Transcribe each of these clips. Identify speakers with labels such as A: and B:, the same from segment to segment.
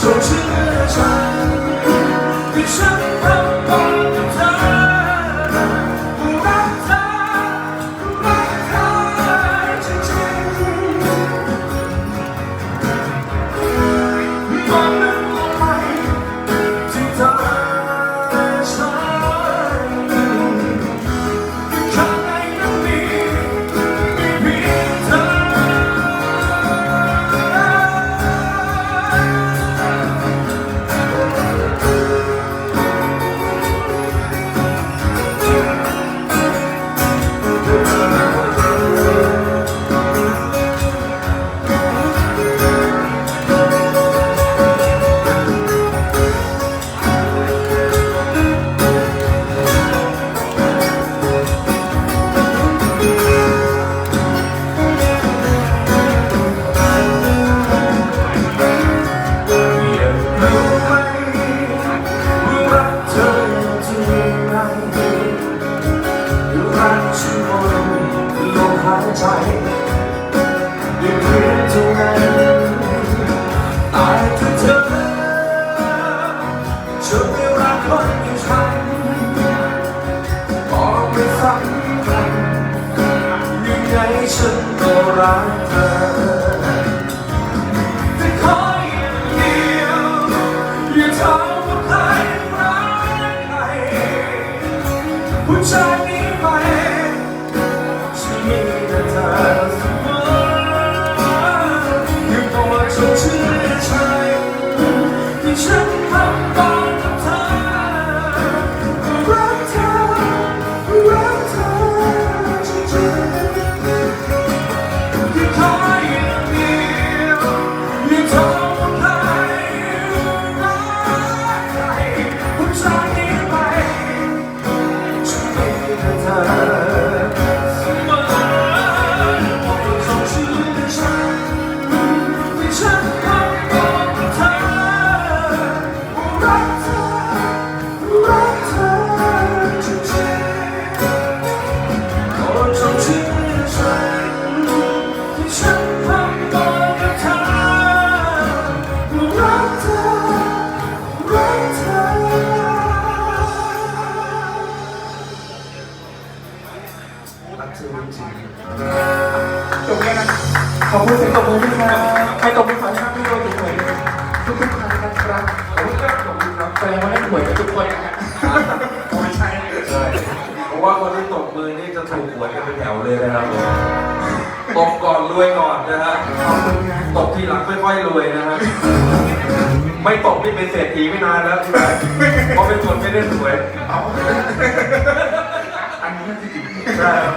A: อย่า รักเธอ จบแล้
B: วนะขอบคุณเสียงตบมือด้วยครับใครตบมือใครับพี่โดนถูกหวยทุกทุกๆท่านนะครับ
A: ขอบคุณครับขอบคุณครับ
B: แสดงว่าเล่นหวยกันทุกคนนะฮะไม่ใช่
A: ใช่เพราะว่าคนที่ตบมือนี่จะถูกหวยกันเป็นแถวเลยนะครับตบก่อนรวยก่อนนะฮะตบทีหลังค่อยๆรวยนะฮะ ไม่ตบนี่เป็นเศรษฐีไม่นานแล้วใช่ไหมเพราะเป็นคนไม่ได้สวย
B: เอาอันนี้มันจริง
A: ใช่ครับ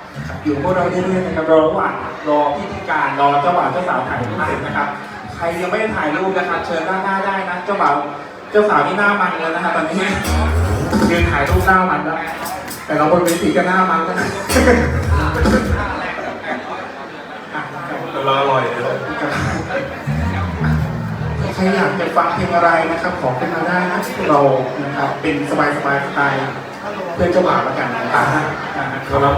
B: ๆอยู่พวกเราเรื่อยๆนะครับรอระหว่างรอพิธีการรอเจ้าบ่าวเจ้าสาวถ่ายรูปเสร็จนะครับ ใครยังไม่ได้ถ่ายรูปนะครับเชิญด้านหน้าได้นะเจ้าบ่าวเจ้าสาวนี่หน้ามันเลยนะฮะตอนนี้ยืนถ่ายรูปหน้ามันแล้วแต่เราบนเวทีก็หน้ามันแล้วนะอะ
A: แต่เราอร่อยเลย
B: ใครอยากจะฟังเพลงอะไรนะครับ ขอขึ้นมาได้นะเรานะครับเป็นสบายสบายๆสไตล์เพื่อนเจ้าบ่าวแล้วกันนะครับอ่า
A: ครับ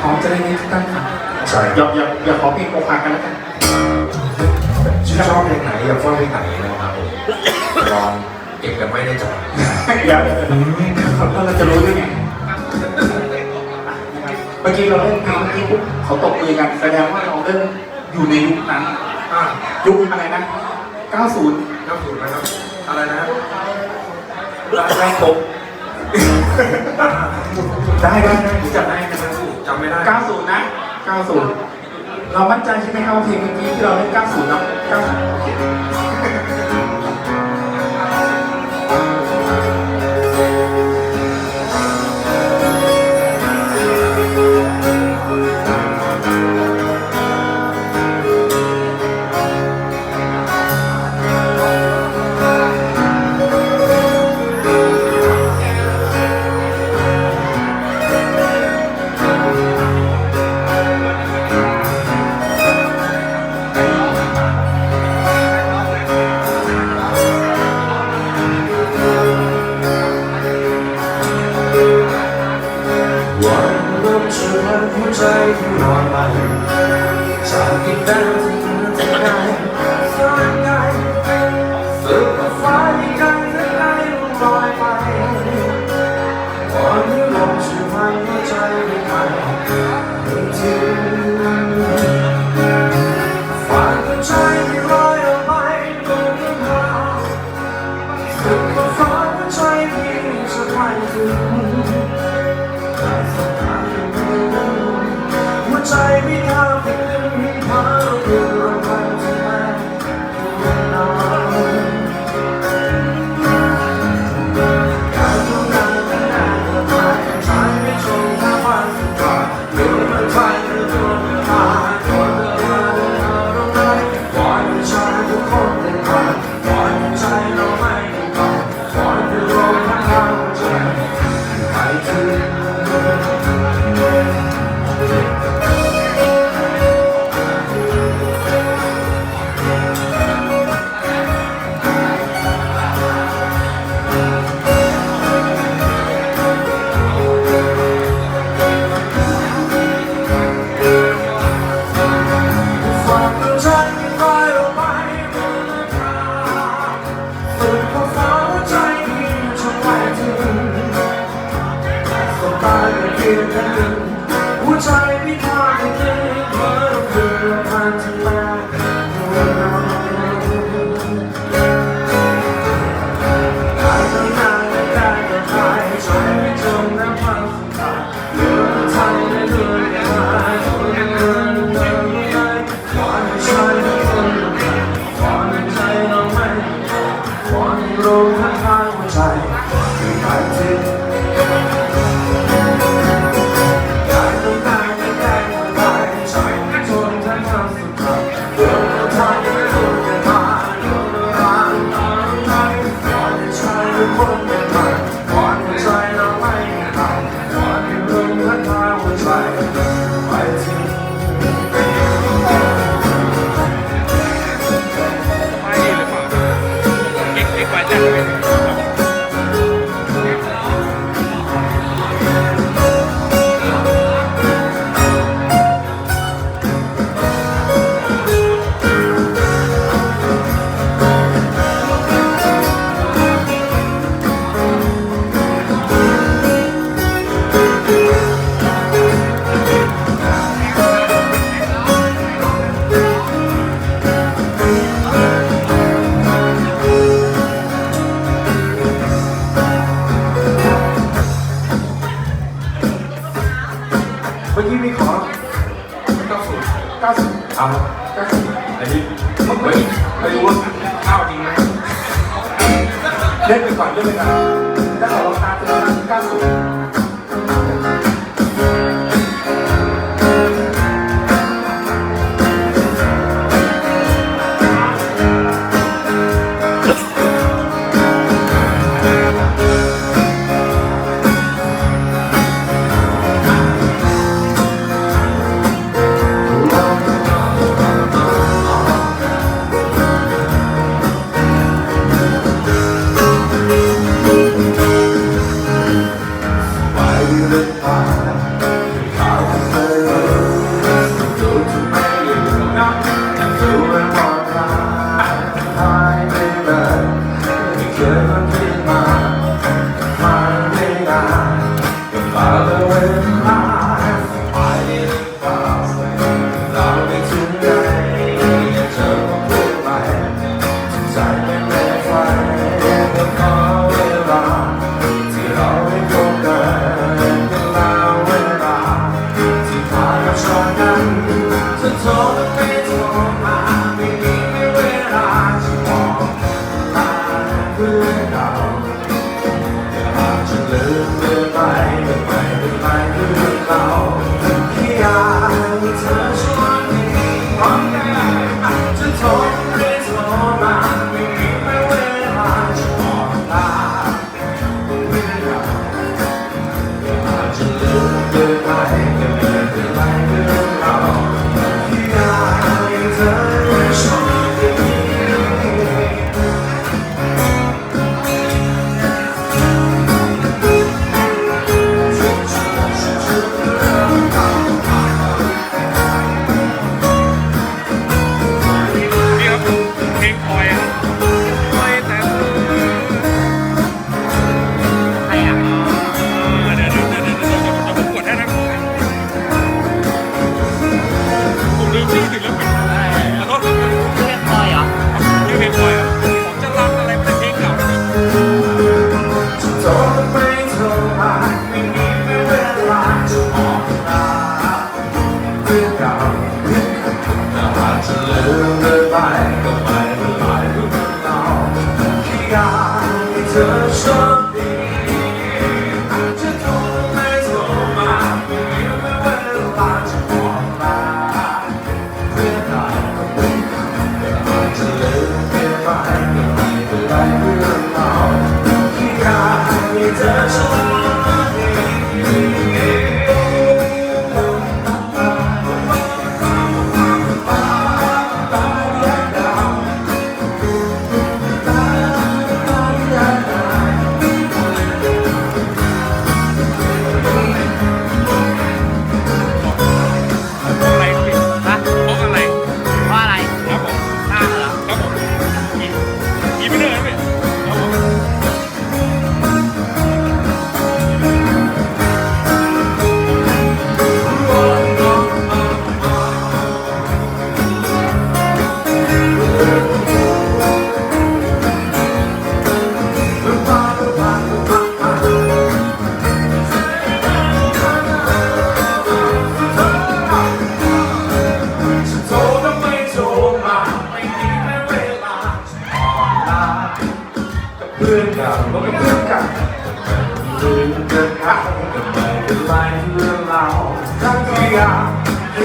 B: พร้อมจะได้นี้ทุกท่านครับ
A: ใช่
B: อย่าอย่าอย่าขอเพลงโกคากันแล้วกัน
A: ชอบเพลงไหนอยากฟังเพลงไหนนะครับผมลองเก็บกันไว้ในใจ
B: เดี๋ยวเดี๋ยวเราจะรู้ได้ไงเมื่อกี้เราเล่นเพลงเมื่อกี้ปุ๊บเขาตบมือกันแสดงว่าเราเล่นอยู่ในยุคนั้น
A: อะ
B: ยุคอะไรนะ 90
A: เข้าสู่นะครับ อะไรนะ
B: ได้ครบได้ได้ได้รู้จักได้นะครับ
A: จำไม่ได้
B: 90 นะ 90 เรามั่นใจใช่ไหมครับว่าเพลงเมื่อกี้ที่เราเล่น90เนาะ90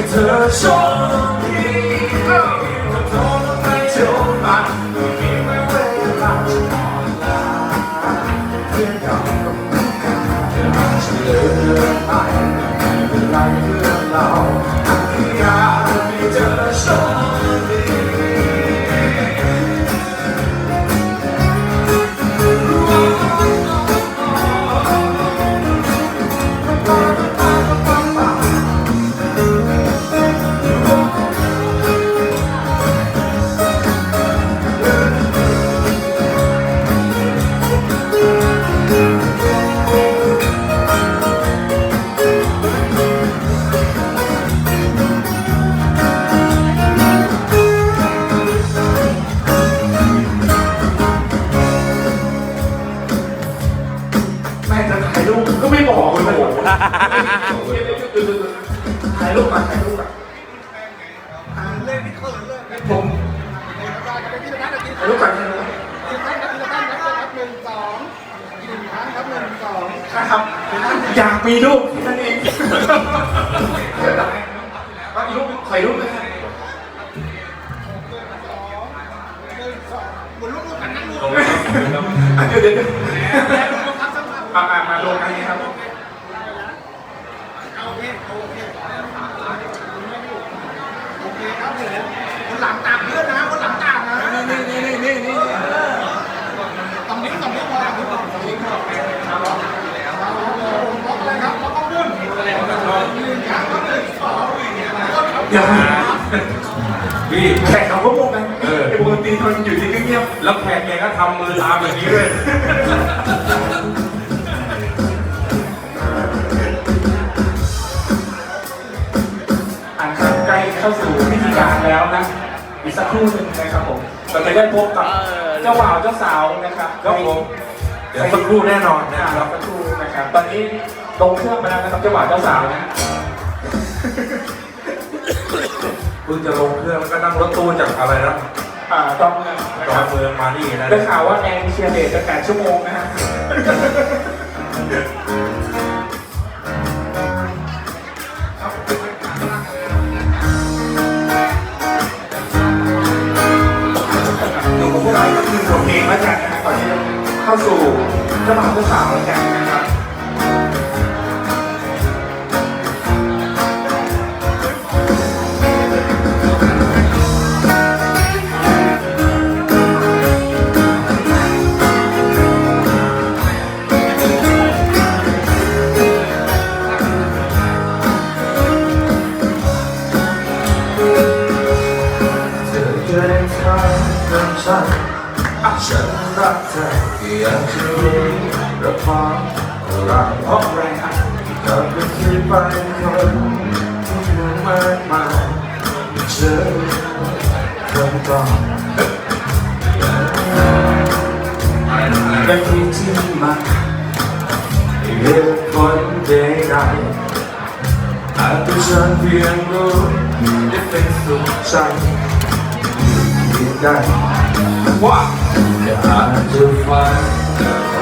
A: เธอโชคดี ถ่าย
B: รูปก่อนนะครับ อยากมีรูปแค่นั่นเองก็อีกรูปถ่ายรูปนะครับอะเดี๋ยวเดี๋ยวเดี๋ยวเอามามาลงกันนี้ครับ
C: คนหลังตามเพื่อนนะคนหลังตามนะ
B: นี่นี่นี่นี่นี่
C: ตำนิ้วตำนิ้วพอตำนิ้วตำนิ้วพอบล็อกอะไรครับบล็อกต้องบุญหนึ่งครับหนึ่งสอง
B: อย่า
C: พี่
B: แขกเขาก็งงกันเออ ไอ้วงดนตรีทนอยู่ที่เงียบ
C: แล้วแขกแกก็ทำมือตามแบบนี้ด้วย
B: ๆอันครับใกล้เข้าสู่พิธีการแล้วนะ อีกสักครู่หนึ่งนะครับผมเราจะได้พบกับเจ้าบ่าวเจ้าสาวนะครับ
C: ครับผมเดี๋ยวสักครู่แน่นอนนะ
B: นะ
C: ค
B: ค
C: รั
B: รั
C: บบ
B: สักครู่นะครับ ตอนนี้ลงเครื่องไปแล้วนะครับเจ้าบ่าวเจ้าสาวนะ
C: เพิ่งจะลงเครื่องแล้วก็นั่งรถตู้จากอะไรนะ
B: อ่าต้องเมืองนะ
C: ด
B: ค
C: อ
B: รั
C: น
B: บ
C: เมืองมานี่นะ
B: ได้ข่าวว่าแอร์เอเชียเดทจะแปดชั่วโมงนะฮะอยู่กับพวกเราก็คือบทเพลงแล้วกันนะครับก่อนที่จะเข้าสู่เจ้าบ่าวเจ้าสาวแล้วกันนะครับ
A: ฉันฉันรักเธออยากจะรู้รักความรัก
B: เพราะอะไรครับ
A: ก็ไม่คิดไปคนที่มันมากมายเจอคำตอบและที่ที่มาเหตุผลใดๆอาจจะฉันเพียงรู้ได้เป็นสุขใจเพียงได้
B: ว่า
A: อยากจะฟัง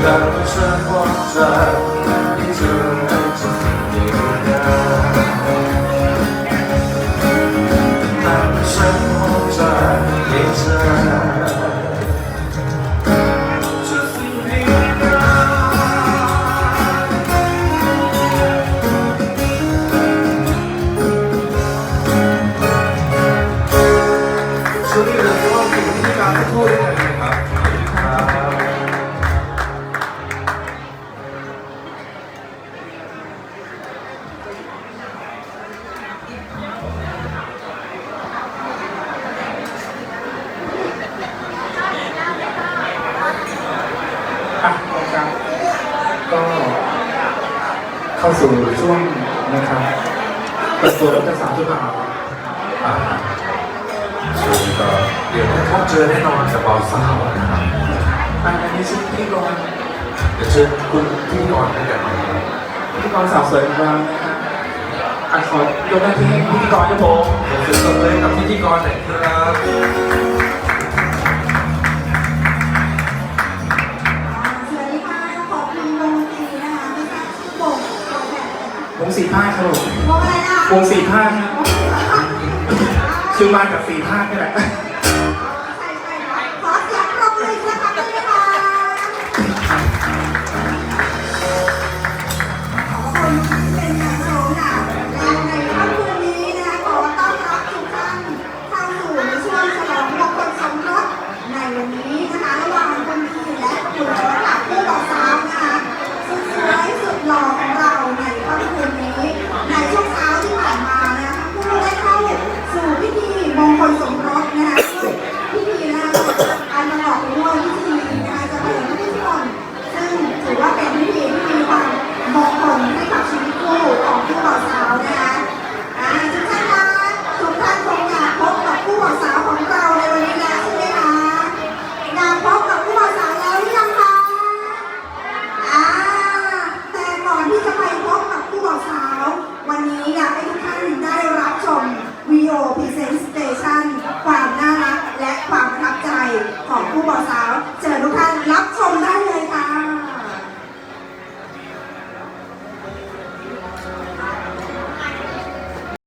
A: แบงไม่ฉันพอใจที่เธอา
B: สู่ช่วงนะครับเปิดตัวรัฐศาสตหรื
A: อเปล่าอ่เดี๋ยวถ้าเจอแน่นอนจะเบาสาวนะครับ
B: อันนี้ชื่อพี่กร
A: เดี๋ยวเชิญคุณพี่กรนั่นแหละ
B: พี่กรสาวสวยของเรานะครับอะขอยกหน้าที่ให้พี่กรครับผม
A: เดี๋ยวเชิญตเลยกับพิธีกรหน่อยครับ
D: วง
B: สี่ภาคครับผม
D: วงอะไรนะ
B: วงสี่ภาครับชื่อ
D: บ้ากับสี่ภาคนี่แหละ Oh.